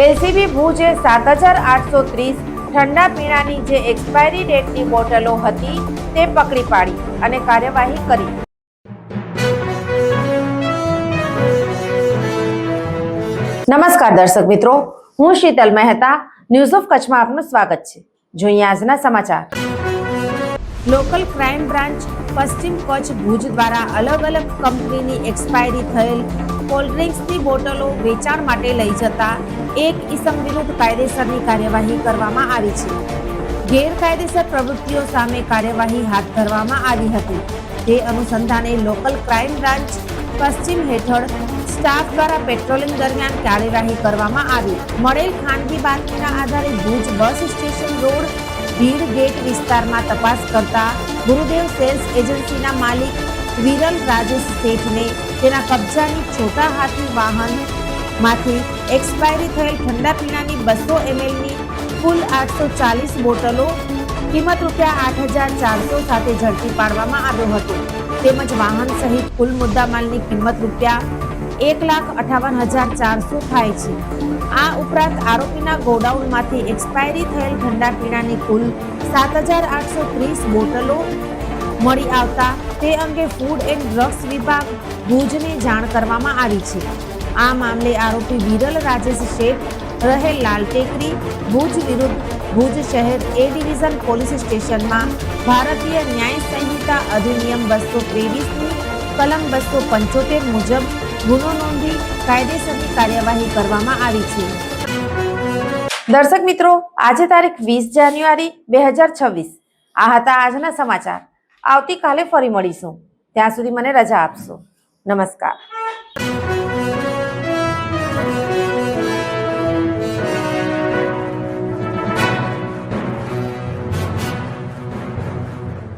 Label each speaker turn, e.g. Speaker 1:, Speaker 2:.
Speaker 1: LCB ભુજે સાત હજાર આઠસો ત્રીસ ઠંડા પીણાની જે એક્સપાયરી ડેટની બોટલો હતી તે પકડી પાડી અને કાર્યવાહી કરી. નમસ્કાર દર્શક મિત્રો, હું શીતલ મહેતા ન્યૂઝ ઓફ કચ્છમાં આપનું સ્વાગત છે. જોઈએ આજના સમાચાર. લોકલ ક્રાઇમ બ્રાન્ચ પશ્ચિમ કચ્છ ભુજ દ્વારા અલગ અલગ કંપનીની એક્સપાયરી થયેલ કોલ્ડ્રિંક્સની બોટલો વેચાણ માટે લઈ જતા એક ઇસમ વિરુદ્ધ કાયદેસરની કાર્યવાહી કરવામાં આવી છે. ગેરકાયદેસર પ્રવૃત્તિઓ સામે કાર્યવાહી હાથ ધરવામાં આવી હતી. તે અનુસંધાને લોકલ ક્રાઇમ બ્રાન્ચ પશ્ચિમ હેઠળ સ્ટાફ દ્વારા પેટ્રોલિંગ દરમિયાન કાર્યવાહી કરવામાં આવી. મળેલ ખાનગી બાતમીના આધારે Bhuj bus station road, Bhid gate વિસ્તારમાં તપાસ કરતા ગુરુદેવ સેલ્સ એજન્સીના માલિક વિરલ રાજેશ શેઠને તેના કબજાની છોટા હાથી વાહન માંથી એક્સપાયરી થયેલ ઠંડા પીણાની બસો એમએલની કુલ આઠસો ચાલીસ બોટલો કિંમત રૂપિયા આઠ હજાર ચારસો સાથે ઝડપી પાડવામાં આવ્યો હતો. તેમજ વાહન સહિત કુલ મુદ્દામાલની કિંમત રૂપિયા એક લાખ અઠાવન હજાર ચારસો થાય છે. આ ઉપરાંત આરોપીના ગોડાઉનમાંથી એક્સપાયરી થયેલ ઠંડા પીણાની કુલ સાત હજાર આઠસો ત્રીસ બોટલો મળી આવતા તે અંગે ફૂડ એન્ડ ડ્રગ્સ વિભાગ ભુજને જાણ કરવામાં આવી છે. આ મામલે આરોપી વિરલ રાજેશ શેઠ રહેલ લાલ ટેકરી, ભુજ વિરુદ્ધ ભુજ શહેર એ ડિવિઝન પોલીસ સ્ટેશનમાં ભારતીય ન્યાય સંહિતા અધિનિયમ બસો ત્રેવીસની કલમ બસો પંચોતેર મુજબ ગુનો નોંધી કાયદેસરની કાર્યવાહી કરવામાં આવી છે. દર્શક મિત્રો, આજે તારીખ વીસ જાન્યુઆરી બે હજાર છવ્વીસ. આ હતા આજના સમાચાર. આવતીકાલે ફરી મળીશું. ત્યાં સુધી મને રજા આપશો. નમસ્કાર. Thank you.